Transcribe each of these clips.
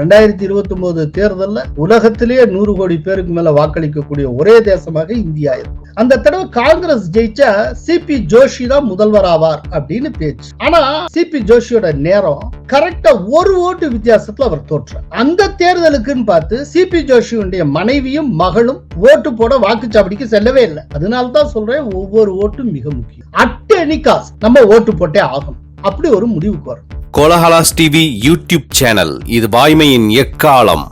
ரெண்டாயிரத்தி இருபத்தி ஒன்பது தேர்தல்ல உலகத்திலேயே நூறு கோடி பேருக்கு மேல வாக்களிக்கக்கூடிய ஒரே தேசமாக இந்தியா இருக்கும் அந்த தடவை காங்கிரஸ் ஜெயிச்சா சிபி ஜோஷி தான் முதல்வர் ஆவார் அப்படின்னு பேச்சு. ஆனா சிபி ஜோஷியோட நேரம் கரெக்டா ஒரு ஓட்டு வித்தியாசத்துல அவர் தோற்றார். அந்த தேர்தலுக்குன்னு பார்த்து சிபி ஜோஷியுடைய மனைவியும் மகளும் ஓட்டு போட வாக்குச்சாவடிக்கு செல்லவே இல்லை. அதனால தான் சொல்றேன் ஒவ்வொரு ஓட்டும் மிக முக்கியம். அட் எனி காஸ்ட் நம்ம ஓட்டு போட்டே ஆகும் அப்படி ஒரு முடிவுக்கு வரும். Kolahalas TV YouTube channel. இது வாய்மையின் எக்காலம்.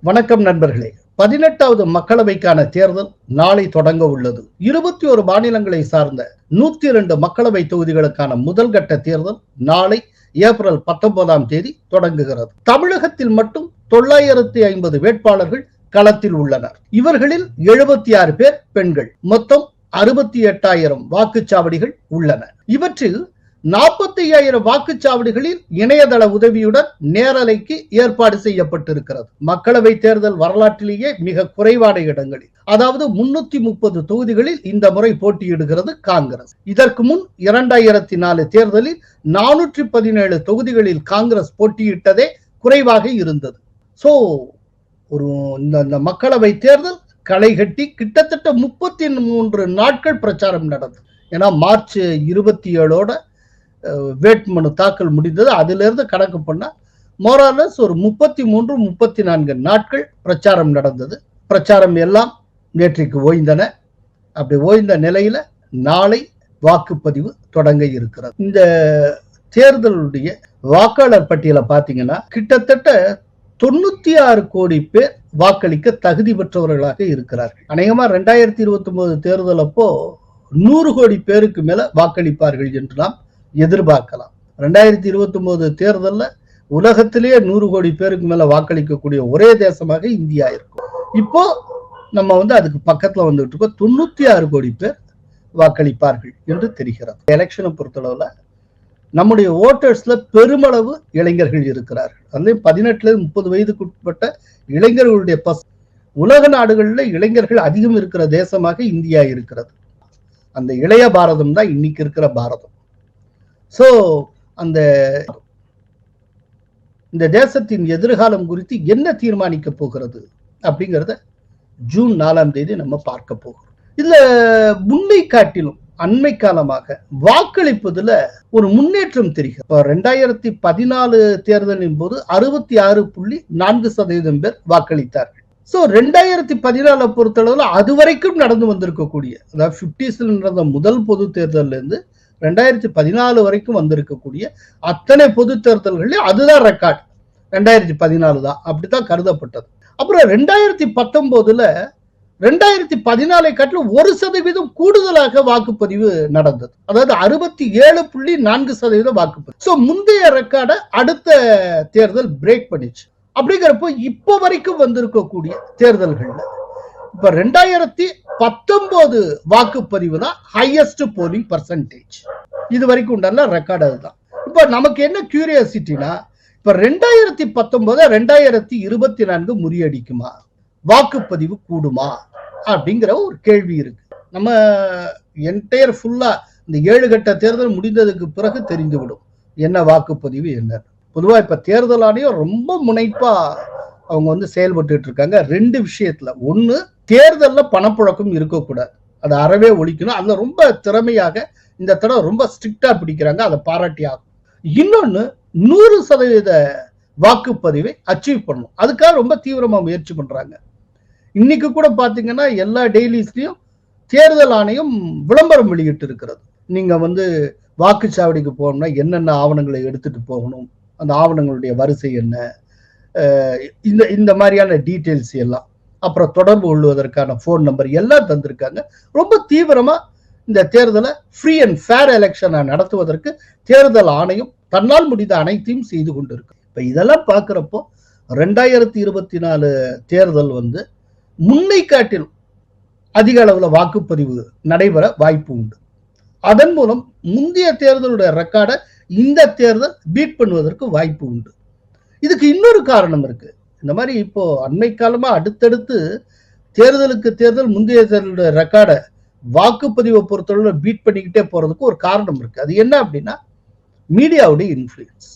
வணக்கம் நண்பர்களே. பதினெட்டாவது மக்களவைக்கான தேர்தல் நாளை தொடங்க உள்ளது. இருபத்தி ஒரு மாநிலங்களை சார்ந்த நூத்தி இரண்டு மக்களவை தொகுதிகளுக்கான முதல் கட்ட தேர்தல் நாளை ஏப்ரல் பத்தொன்பதாம் தேதி தொடங்குகிறது. தமிழகத்தில் மட்டும் தொள்ளாயிரத்தி ஐம்பது வேட்பாளர்கள் களத்தில் உள்ளனர். இவர்களில் எழுபத்தி ஆறு பேர் பெண்கள். மொத்தம் அறுபத்தி எட்டாயிரம் வாக்குச்சாவடிகள் உள்ளன. இவற்றில் நாற்பத்தி ஐயாயிரம் வாக்குச்சாவடிகளில் இணையதள உதவியுடன் நேரலைக்கு ஏற்பாடு செய்யப்பட்டிருக்கிறது. மக்களவை தேர்தல் வரலாற்றிலேயே மிக குறைவான இடங்களில். அதாவது முன்னூத்தி முப்பது தொகுதிகளில் இந்த முறை போட்டியிடுகிறது காங்கிரஸ். இதற்கு முன் இரண்டாயிரத்தி நாலு தேர்தலில் நானூற்றி பதினேழு தொகுதிகளில் காங்கிரஸ் போட்டியிட்டதே குறைவாக இருந்தது. சோ ஒரு இந்த இந்த மக்களவை தேர்தல் களை கட்டி கிட்டத்தட்ட முப்பத்தி மூன்று நாட்கள் பிரச்சாரம் நடந்தது. ஏன்னா மார்ச் இருபத்தி ஏழோட வேட்புமனு தாக்கல் முடிந்தது. அதிலிருந்து கணக்கு பண்ணால் மோராலஸ் ஒரு முப்பத்தி மூன்று முப்பத்தி நான்கு நாட்கள் பிரச்சாரம் நடந்தது. பிரச்சாரம் எல்லாம் நேற்றைக்கு ஓய்ந்தன. அப்படி ஓய்ந்த நிலையில நாளை வாக்குப்பதிவு தொடங்க இருக்கிறது. இந்த தேர்தலுடைய வாக்காளர் பட்டியலை பார்த்தீங்கன்னா கிட்டத்தட்ட தொண்ணூத்தி ஆறு கோடி பேர் வாக்களிக்க தகுதி பெற்றவர்களாக இருக்கிறார்கள். அநேகமா ரெண்டாயிரத்தி இருபத்தி ஒன்பது தேர்தல் அப்போ நூறு கோடி பேருக்கு மேல வாக்களிப்பார்கள் என்று நாம் எதிர்பார்க்கலாம். ரெண்டாயிரத்தி இருபத்தி ஒன்பது தேர்தலில் உலகத்திலேயே நூறு கோடி பேருக்கு மேல வாக்களிக்கக்கூடிய ஒரே தேசமாக இந்தியா இருக்கும். இப்போ நம்ம வந்து அதுக்கு பக்கத்துல வந்துட்டு இருக்கோம். தொண்ணூத்தி ஆறு கோடி பேர் வாக்களிப்பார்கள் என்று தெரிகிறது. எலெக்ஷனை பொறுத்தளவுல நம்முடைய ஓட்டர்ஸ்ல பெருமளவு இளைஞர்கள் இருக்கிறார்கள். வந்து பதினெட்டுல இருந்து முப்பது வயதுக்கு உட்பட்ட இளைஞர்களுடைய பஸ் உலக நாடுகள்ல இளைஞர்கள் அதிகம் இருக்கிற தேசமாக இந்தியா இருக்கிறது. அந்த இளைய பாரதம் தான் இன்னைக்கு இருக்கிற பாரதம். சோ அந்த இந்த தேசத்தின் எதிர்காலம் குறித்து என்ன தீர்மானிக்க போகிறது அப்படிங்கிறத ஜூன் நாலாம் தேதி நம்ம பார்க்க போகிறோம். இதுல முன்னை காட்டிலும் அண்மை காலமாக வாக்களிப்பதுல ஒரு முன்னேற்றம் தெரிகிறது. இப்போ ரெண்டாயிரத்தி பதினாலு தேர்தலின் போது அறுபத்தி ஆறு புள்ளி நான்கு சதவீதம் பேர் வாக்களித்தார்கள். சோ ரெண்டாயிரத்தி பதினாலை பொறுத்தளவுல அது வரைக்கும் நடந்து வந்திருக்கக்கூடிய அதாவது பிப்டிஸ்ல நடந்த முதல் பொது தேர்தல்ல இருந்து ரெண்டாயிரத்தி பதினாலு வரைக்கும் வந்திருக்கக்கூடிய அத்தனை பொது தேர்தல்கள்லயும் அதுதான் ரெக்கார்ட் ரெண்டாயிரத்தி பதினாலு தான். அப்படித்தான் கருதப்பட்டது. அப்புறம் ரெண்டாயிரத்தி பத்தொன்பதுல ரெண்டாயிரத்தி பதினாலை காட்டிலும் ஒரு சதவீதம் கூடுதலாக வாக்குப்பதிவு நடந்தது. அதாவது அறுபத்தி ஏழு புள்ளி நான்கு சதவீதம் வாக்குப்பதிவு. சோ முந்தைய ரெக்கார்டை அடுத்த தேர்தல் பிரேக் பண்ணிச்சு. அப்படிங்கிறப்போ இப்போ வரைக்கும் வந்திருக்கக்கூடிய தேர்தல்கள்ல இப்ப ரெண்டாயிரத்தி பத்தொன்பது வாக்குப்பதிவு தான் ஹையஸ்ட் போலிங் பர்சன்டேஜ் இது வரைக்கும் உண்டான ரெக்கார்டு அதுதான். இப்ப நமக்கு என்ன கியூரியாசிட்டினா இப்ப ரெண்டாயிரத்தி பத்தொன்பது ரெண்டாயிரத்தி இருபத்தி நான்கு முறியடிக்குமா? வாக்குப்பதிவு கூடுமா? அப்படிங்கிற ஒரு கேள்வி இருக்கு. நம்ம என்டையர் ஃபுல்லா இந்த ஏழு கட்ட தேர்தல் முடிந்ததுக்கு பிறகு தெரிந்துவிடும். என்ன வாக்குப்பதிவு என்ன? பொதுவாக இப்போ தேர்தல் ஆணையம் ரொம்ப முனைப்பா அவங்க வந்து செயல்பட்டு இருக்காங்க. ரெண்டு விஷயத்துல. ஒன்று தேர்தலில் பணப்புழக்கம் இருக்கக்கூடாது. அதை அறவே ஒழிக்கணும். அதில் ரொம்ப திறமையாக இந்த தடவை ரொம்ப ஸ்ட்ரிக்டா பிடிக்கிறாங்க. அதை பாராட்டி ஆகும் இன்னொன்னு நூறு சதவீத வாக்குப்பதிவை அச்சீவ் பண்ணணும். அதுக்காக ரொம்ப தீவிரமா முயற்சி பண்றாங்க. இன்னைக்கு கூட பாத்தீங்கன்னா எல்லா டெய்லிஸ்லயும் தேர்தல் ஆணையம் விளம்பரம் வெளியிட்டு இருக்கிறது நீங்க வந்து வாக்குச்சாவடிக்கு போகணும்னா என்னென்ன ஆவணங்களை எடுத்துட்டு போகணும்? அந்த ஆவணங்களுடைய வரிசை என்ன? இந்த இந்த மாதிரியான டீட்டெயில்ஸ் எல்லாம். அப்புறம் தொடர்பு கொள்வதற்கான ஃபோன் நம்பர் எல்லாம் தந்திருக்காங்க. ரொம்ப தீவிரமா இந்த தேர்தலை ஃப்ரீ அண்ட் ஃபேர் எலெக்ஷனை நடத்துவதற்கு தேர்தல் ஆணையம் தன்னால் முடிந்த அனைத்தையும் செய்து கொண்டிருக்கு. இப்போ இதெல்லாம் பார்க்குறப்போ ரெண்டாயிரத்தி இருபத்தி நாலு தேர்தல் வந்து முன்னை காட்டிலும் அதிக அளவில் வாக்குப்பதிவு நடைபெற வாய்ப்பு உண்டு. அதன் மூலம் முந்தைய தேர்தலுடைய ரெக்கார்டை இந்த தேர்தல் பீட் பண்ணுவதற்கு வாய்ப்பு உண்டு. இதுக்கு இன்னொரு காரணம் இருக்கு. இந்த மாதிரி இப்போ அண்மை காலமா அடுத்தடுத்து தேர்தலுக்கு தேர்தல் முந்தைய தேர்தலுடைய ரெக்கார்டை வாக்குப்பதிவை பொறுத்தளவில் பீட் பண்ணிக்கிட்டே போறதுக்கு ஒரு காரணம் இருக்கு. அது என்ன அப்படின்னா மீடியாவுடைய இன்ஃப்ளூயன்ஸ்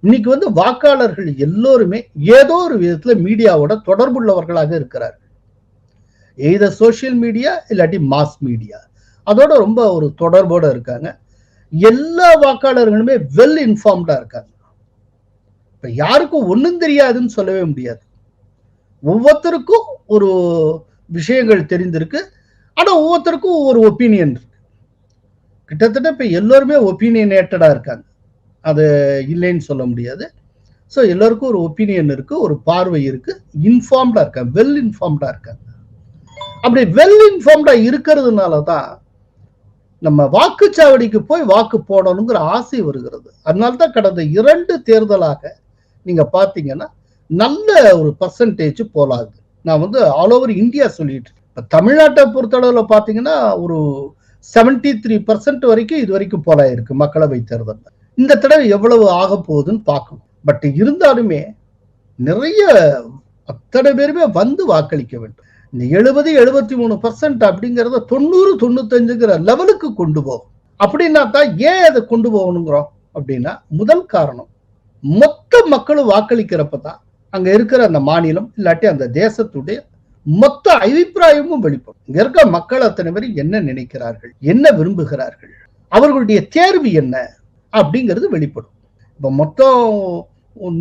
இன்னைக்கு வந்து வாக்காளர்கள் எல்லோருமே ஏதோ ஒரு விதத்துல மீடியாவோட தொடர்புள்ளவர்களாக இருக்கிறார்கள் எய்த சோஷியல் மீடியா இல்லாட்டி மாஸ் மீடியா அதோட ரொம்ப ஒரு தொடர்போட இருக்காங்க. எல்லா வாக்காளர்களுமே வெல் இன்ஃபார்ம்டா இருக்காங்க. இப்ப யாருக்கும் ஒன்றும் தெரியாதுன்னு சொல்லவே முடியாது. ஒவ்வொருத்தருக்கும் ஒரு விஷயங்கள் தெரிந்திருக்கு. ஆனா ஒவ்வொருத்தருக்கும் ஒவ்வொரு ஒப்பீனியன் இருக்கு. கிட்டத்தட்ட இப்ப எல்லோருமே ஒப்பீனியனேட்டடா இருக்காங்க. அது இல்லைன்னு சொல்ல முடியாது. ஸோ எல்லோருக்கும் ஒரு ஒப்பீனியன் இருக்கு ஒரு பார்வை இருக்கு இன்ஃபார்ம்டா இருக்காங்க வெல் இன்ஃபார்ம்டா இருக்காங்க. அப்படி வெல் இன்ஃபார்ம்டா இருக்கிறதுனால தான் நம்ம வாக்குச்சாவடிக்கு போய் வாக்கு போடணுங்கிற ஆசை வருகிறது. அதனால தான் கடந்த இரண்டு தேர்தலாக நீங்க பார்த்தீங்கன்னா நல்ல ஒரு பர்சன்டேஜ் போலாது நான் வந்து ஆல் ஓவர் இந்தியா சொல்லிட்டு இப்போ தமிழ்நாட்டை பொறுத்தளவுல பார்த்தீங்கன்னா ஒரு செவன்டி த்ரீ பர்சன்ட் வரைக்கும் இது வரைக்கும் போலாயிருக்கு மக்களவை தேர்தலில். இந்த தடவை எவ்வளவு ஆக போகுதுன்னு பார்க்கணும். பட் இருந்தாலுமே நிறைய அத்தனை பேருமே வந்து வாக்களிக்க வேண்டும். இந்த எழுபது எழுபத்தி மூணு பர்சன்ட் அப்படிங்கறத தொண்ணூறு தொண்ணூத்தஞ்சுங்கிற லெவலுக்கு கொண்டு போகும் அப்படின்னா தான் ஏன் அதை கொண்டு போகணுங்கிறோம்? அப்படின்னா முதல் காரணம் மொத்த மக்களும் வாக்களிக்கிறப்ப தான் அங்க இருக்கிற அந்த மாநிலம் இல்லாட்டி அந்த தேசத்துடைய மொத்த அபிப்பிராயமும் வெளிப்படும். இங்க இருக்க மக்கள் அத்தனை பேரும் என்ன நினைக்கிறார்கள்? என்ன விரும்புகிறார்கள்? அவர்களுடைய தேர்வு என்ன? அப்படிங்கிறது வெளிப்படும். இப்போ மொத்தம்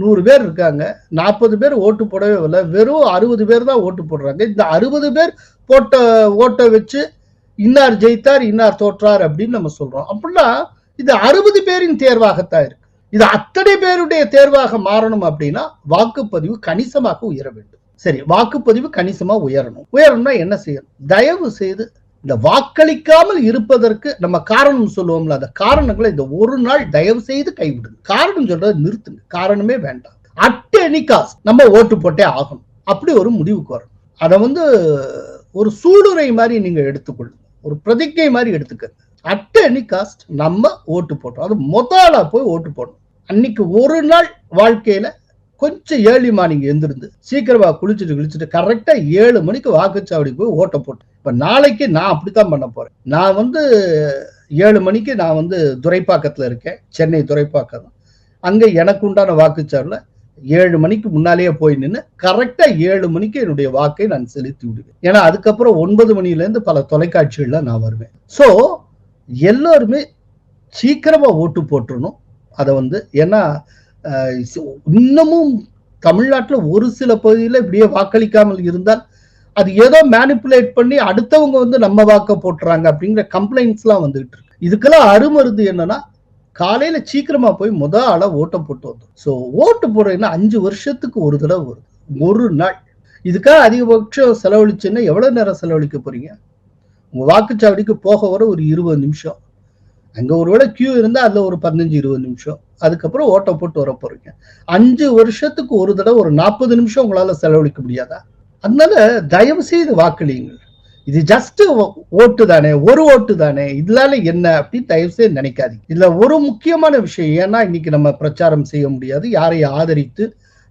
நூறு பேர் இருக்காங்க. நாற்பது பேர் ஓட்டு போடவே இல்லை வெறும் அறுபது பேர் தான் ஓட்டு போடுறாங்க. இந்த அறுபது பேர் போட்ட ஓட்டை வச்சு இன்னார் ஜெயித்தார் இன்னார் தோற்றார் அப்படின்னு நம்ம சொல்றோம். அப்படின்னா இது அறுபது பேரின் தேர்வாகத்தான் இருக்கு. இது அத்தனை பேருடைய தேர்வாக மாறணும் அப்படின்னா வாக்குப்பதிவு கணிசமாக உயர வேண்டும். சரி வாக்குப்பதிவு கணிசமா உயரணும். உயரணும்னா என்ன செய்யணும்? தயவு செய்து இந்த வாக்களிக்காமல் இருப்பதற்கு நம்ம காரணம் சொல்லுவோம்ல அந்த காரணங்களை இந்த ஒரு நாள் தயவு செய்து கைவிடுங்க. காரணம் சொல்றதை நிறுத்துங்க. காரணமே வேண்டாம். அட் எனி காஸ்ட் நம்ம ஓட்டு போட்டே ஆகணும். அப்படி ஒரு முடிவுக்கு வரும் அதை வந்து ஒரு சூளுரை மாதிரி நீங்க எடுத்துக்கொள்ளுங்க. ஒரு பிரதிஜை மாதிரி எடுத்துக்கங்க. அட் எனி காஸ்ட் நம்ம ஓட்டு போட்டோம். அது முதலா போய் ஓட்டு போடணும். அன்னைக்கு ஒரு நாள் வாழ்க்கையில கொஞ்சம் ஏர்லி மார்னிங் எந்திருந்து சீக்கிரமா குளிச்சுட்டு குளிச்சுட்டு கரெக்டா ஏழு மணிக்கு வாக்குச்சாவடி போய் ஓட்ட போட்டு. இப்ப நாளைக்கு நான் அப்படித்தான் பண்ண போறேன். நான் வந்து ஏழு மணிக்கு நான் வந்து துரைப்பாக்கத்துல இருக்கேன். சென்னை துரைப்பாக்கம். அங்க எனக்கு உண்டான வாக்குச்சாவில் ஏழு மணிக்கு முன்னாலேயே போய் நின்று கரெக்டா ஏழு மணிக்கு என்னுடைய வாக்கை நான் செலுத்தி விடுவேன். ஏன்னா அதுக்கப்புறம் ஒன்பது மணில இருந்து பல தொலைக்காட்சிகள்ல நான் வருவேன். சோ எல்லாருமே சீக்கிரமா ஓட்டு போட்டுருணும் அதை வந்து ஏன்னா இன்னமும் தமிழ்நாட்டில் ஒரு சில பகுதியில் இப்படியே வாக்களிக்காமல் இருந்தால் அது ஏதோ மேனிப்புலேட் பண்ணி அடுத்தவங்க வந்து நம்ம வாக்க போட்டுறாங்க அப்படிங்கிற கம்ப்ளைண்ட்ஸ்லாம் வந்துகிட்டு இருக்கு. இதுக்கெல்லாம் அருமருந்து என்னன்னா காலையில சீக்கிரமா போய் முத ஆளா ஓட்டை போட்டு வந்தோம் ஸோ ஓட்டு போடுறதுன்னா அஞ்சு வருஷத்துக்கு ஒரு தடவை வருது ஒரு நாள். இதுக்காக அதிகபட்சம் செலவழிச்சுன்னா எவ்வளவு நேரம் செலவழிக்க போறீங்க? உங்க வாக்குச்சாவடிக்கு போக வர ஒரு இருபது நிமிஷம். அங்க ஒருவேளை கியூ இருந்தால் அதுல ஒரு பதினஞ்சு இருபது நிமிஷம். அதுக்கப்புறம் ஓட்டை போட்டு வர போறீங்க. அஞ்சு வருஷத்துக்கு ஒரு தடவை ஒரு நாற்பது நிமிஷம் உங்களால செலவழிக்க முடியாதா? அதனால தயவு செய்து வாக்களியுங்கள். இது ஜஸ்ட் ஓட்டு தானே ஒரு ஓட்டு தானே இதனால என்ன அப்படின்னு தயவு செய்து நினைக்காதீங்க. இதுல ஒரு முக்கியமான விஷயம் ஏன்னா இன்னைக்கு நம்ம பிரச்சாரம் செய்ய முடியாது. யாரையும் ஆதரித்து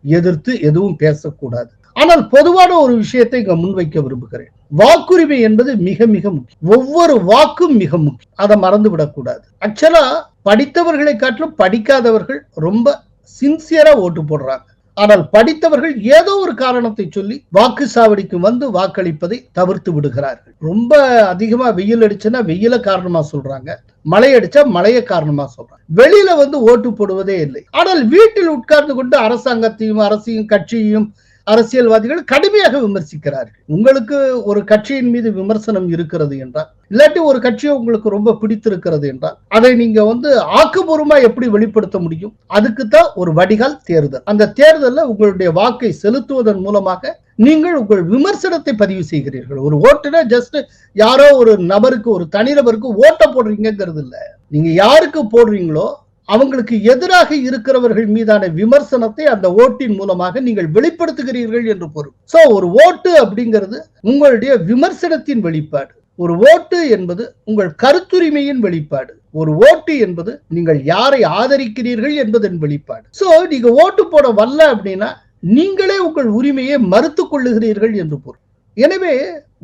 எதிர்த்து எதுவும் பேசக்கூடாது. ஆனால் பொதுவான ஒரு விஷயத்தை இங்க முன்வைக்க விரும்புகிறேன். வாக்குரிமை என்பது மிக மிக முக்கியம். ஒவ்வொரு வாக்கும் மிக முக்கியம். அதை மறந்து விடக்கூடாது. ஆக்சுவலா படித்தவர்களை காட்டிலும் படிக்காதவர்கள் ரொம்ப சின்சியரா ஓட்டு போடுறாங்க. ஆனால் படித்தவர்கள் ஏதோ ஒரு காரணத்தை சொல்லி வாக்கு சாவடிக்கு வந்து வாக்களிப்பதை தவிர்த்து விடுகிறார்கள். ரொம்ப அதிகமா வெயில் அடிச்சுன்னா வெயில காரணமா சொல்றாங்க. மழை அடிச்சா மழைய காரணமா சொல்றாங்க. வெளியில வந்து ஓட்டு போடுவதே இல்லை. ஆனால் வீட்டில் உட்கார்ந்து கொண்டு அரசாங்கத்தையும் அரசையும் கட்சியையும் அரசியல்வாதிகள் கடுமையாக விமர்சிக்கிறார்கள். உங்களுக்கு ஒரு கட்சியின் மீது விமர்சனம் இருக்கிறது என்றால் இல்லாட்டி ஒரு கட்சியை உங்களுக்கு ரொம்ப பிடித்திருக்கிறது என்றால் அதை நீங்க வந்து ஆக்கப்பூர்வமா எப்படி வெளிப்படுத்த முடியும்? அதுக்கு தான் ஒரு வடிகால் தேர்தல். அந்த தேர்தலில் உங்களுடைய வாக்கை செலுத்துவதன் மூலமாக நீங்கள் உங்கள் விமர்சனத்தை பதிவு செய்கிறீர்கள். ஒரு ஓட்டுனா ஜஸ்ட் யாரோ ஒரு நபருக்கு ஒரு தனிநபருக்கு ஓட்ட போடுறீங்கிறது இல்ல. நீங்க யாருக்கு போடுறீங்களோ அவங்களுக்கு எதிராக இருக்கிறவர்கள் மீதான விமர்சனத்தை அந்த ஓட்டின் மூலமாக நீங்கள் வெளிப்படுத்துகிறீர்கள் என்று பொருள். சோ ஒரு ஓட்டு அப்படிங்கிறது உங்களுடைய விமர்சனத்தின் வெளிப்பாடு. ஒரு ஓட்டு என்பது உங்கள் கருத்துரிமையின் வெளிப்பாடு. ஒரு ஓட்டு என்பது நீங்கள் யாரை ஆதரிக்கிறீர்கள் என்பதன் வெளிப்பாடு. சோ நீங்க ஓட்டு போட வரல அப்படின்னா நீங்களே உங்கள் உரிமையை மறுத்து கொள்ளுகிறீர்கள் என்று பொருள். எனவே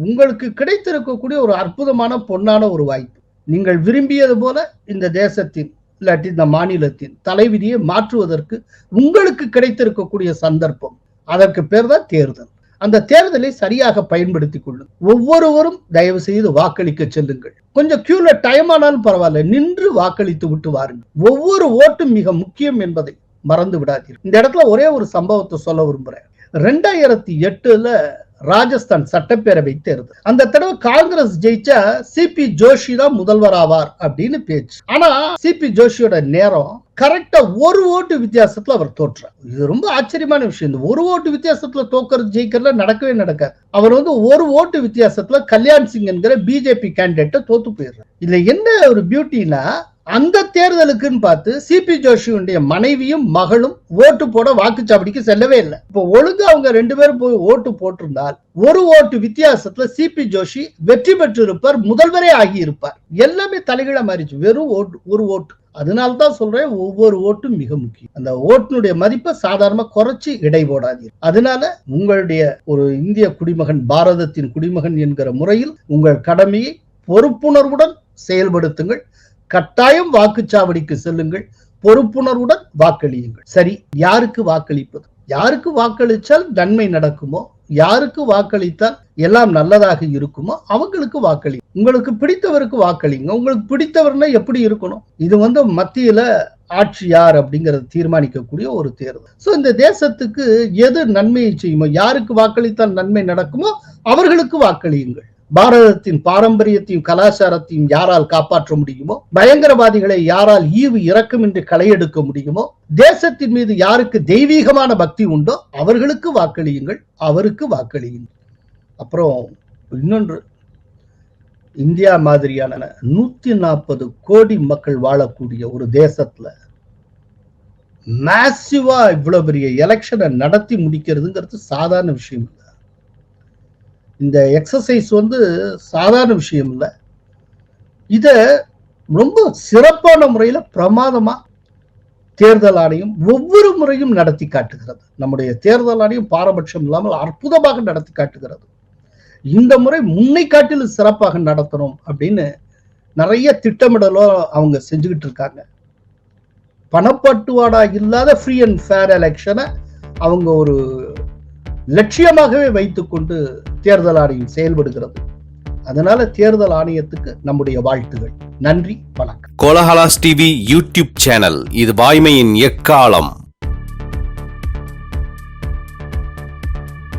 உங்களுக்கு கிடைத்திருக்கக்கூடிய ஒரு அற்புதமான பொன்னான ஒரு வாய்ப்பு. நீங்கள் விரும்பியது போல இந்த தேசத்தின் இல்லாட்டி இந்த மாநிலத்தின் தலைவிதியை மாற்றுவதற்கு உங்களுக்கு கிடைத்திருக்கக்கூடிய சந்தர்ப்பம். அதற்கு பேர் தான் தேர்தல். அந்த தேர்தலை சரியாக பயன்படுத்திக் கொள்ளும். ஒவ்வொருவரும் தயவு செய்து வாக்களிக்க செல்லுங்கள். கொஞ்சம் கியூல டைம் ஆனாலும் பரவாயில்ல. நின்று வாக்களித்து விட்டு வாருங்கள். ஒவ்வொரு ஓட்டும் மிக முக்கியம் என்பதை மறந்து விடாதீர்கள். இந்த இடத்துல ஒரே ஒரு சம்பவத்தை சொல்ல விரும்புறேன். ரெண்டாயிரத்தி எட்டுல ராஜஸ்தான் சட்டப்பேரவை தேர்தல். அந்த தடவை காங்கிரஸ் ஜெயிச்ச சிபி ஜோஷி தான் முதல்வர் ஆவார் அப்படின்னு பேச்சு. ஆனா சிபி ஜோஷியோட நேரம் கரெக்டா ஒரு ஓட்டு வித்தியாசத்துல அவர் தோற்றார். இது ரொம்ப ஆச்சரியமான விஷயம். இந்த ஒரு ஓட்டு வித்தியாசத்துல தோக்கிறது ஜெயிக்கிறதுல நடக்கவே நடக்காது. அவர் வந்து ஒரு ஓட்டு வித்தியாசத்துல கல்யாண் சிங் என்கிற பிஜேபி கேண்டிடேட்டை தோத்து போயிடுறார். இதுல என்ன ஒரு பியூட்டினா அந்த தேர்தலுக்குன்னு பார்த்து சிபி ஜோஷியுடைய மனைவியும் மகளும் ஓட்டு போட வாக்குச்சாவடிக்கு செல்லவே இல்லை. இப்போ ஒழுங்கா அவங்க ரெண்டு பேரும் போய் ஓட்டு போட்டிருந்தால் ஒரு ஓட்டு வித்தியாசத்துல சிபி ஜோஷி வெற்றி பெற்றிருப்பார் முதல்வரே ஆகி இருப்பார் எல்லாமே தலைகீழ மாறிச்சு. வெறும் ஓட்டு ஒரு ஓட்டு. அதனால்தான் சொல்றேன் ஒவ்வொரு ஓட்டும் மிக முக்கியம். அந்த ஓட்டினுடைய மதிப்பை சாதாரணமா குறைச்சு இடை போடாதீர். அதனால உங்களுடைய ஒரு இந்திய குடிமகன் பாரதத்தின் குடிமகன் என்கிற முறையில் உங்கள் கடமையை பொறுப்புணர்வுடன் செயல்படுத்துங்கள். கட்டாயம் வாக்குச்சாவடிக்கு செல்லுங்கள். பொறுப்புணர்வுடன் வாக்களியுங்கள். சரி யாருக்கு வாக்களிப்பது? யாருக்கு வாக்களித்தால் நன்மை நடக்குமோ? யாருக்கு வாக்களித்தால் எல்லாம் நல்லதாக இருக்குமோ? அவங்களுக்கு வாக்களி உங்களுக்கு பிடித்தவருக்கு வாக்களிங்க. உங்களுக்கு பிடித்தவர்னா எப்படி இருக்கணும்? இது வந்து மத்தியில ஆட்சி யார் அப்படிங்கறத தீர்மானிக்கக்கூடிய ஒரு தேர்தல் சோ இந்த தேசத்துக்கு எது நன்மையை செய்யுமோ யாருக்கு வாக்களித்தால் நன்மை நடக்குமோ அவர்களுக்கு வாக்களியுங்கள். பாரதத்தின் பாரம்பரியத்தையும் கலாச்சாரத்தையும் யாரால் காப்பாற்ற முடியுமோ பயங்கரவாதிகளை யாரால் ஈவு இரக்கமின்றி களையெடுக்க முடியுமோ தேசத்தின் மீது யாருக்கு தெய்வீகமான பக்தி உண்டோ அவர்களுக்கு வாக்களியுங்கள் அவருக்கு வாக்களியுங்கள். அப்புறம் இன்னொன்று இந்தியா மாதிரியான நூத்தி நாற்பது கோடி மக்கள் வாழக்கூடிய ஒரு தேசத்துல மேசிவா இவ்வளவு பெரிய எலெக்ஷனை நடத்தி முடிக்கிறதுங்கிறது சாதாரண விஷயம் இல்லை. இந்த எக்ஸசைஸ் வந்து சாதாரண விஷயம் இல்லை. இதை ரொம்ப சிறப்பான முறையில் பிரமாதமாக தேர்தல் ஆணையம் ஒவ்வொரு முறையும் நடத்தி காட்டுகிறது. நம்முடைய தேர்தல் ஆணையம் பாரபட்சம் இல்லாமல் அற்புதமாக நடத்தி காட்டுகிறது. இந்த முறை முன்னை காட்டிலும் சிறப்பாக நடத்தணும் அப்படின்னு நிறைய திட்டமிடலோ அவங்க செஞ்சுக்கிட்டு இருக்காங்க. பணப்பட்டுவாடா இல்லாத ஃப்ரீ அண்ட் ஃபேர் எலெக்ஷனை அவங்க ஒரு லட்சியமாகவே வைத்துக்கொண்டு தேர்தல் ஆணையம் செயல்படுகிறது. அதனால தேர்தல் ஆணையத்துக்கு நம்முடைய வாழ்த்துகள். நன்றி வணக்கம். கோலஹலாஸ் டிவி யூடியூப் சேனல் இது வாய்மையின் எக்காலம்.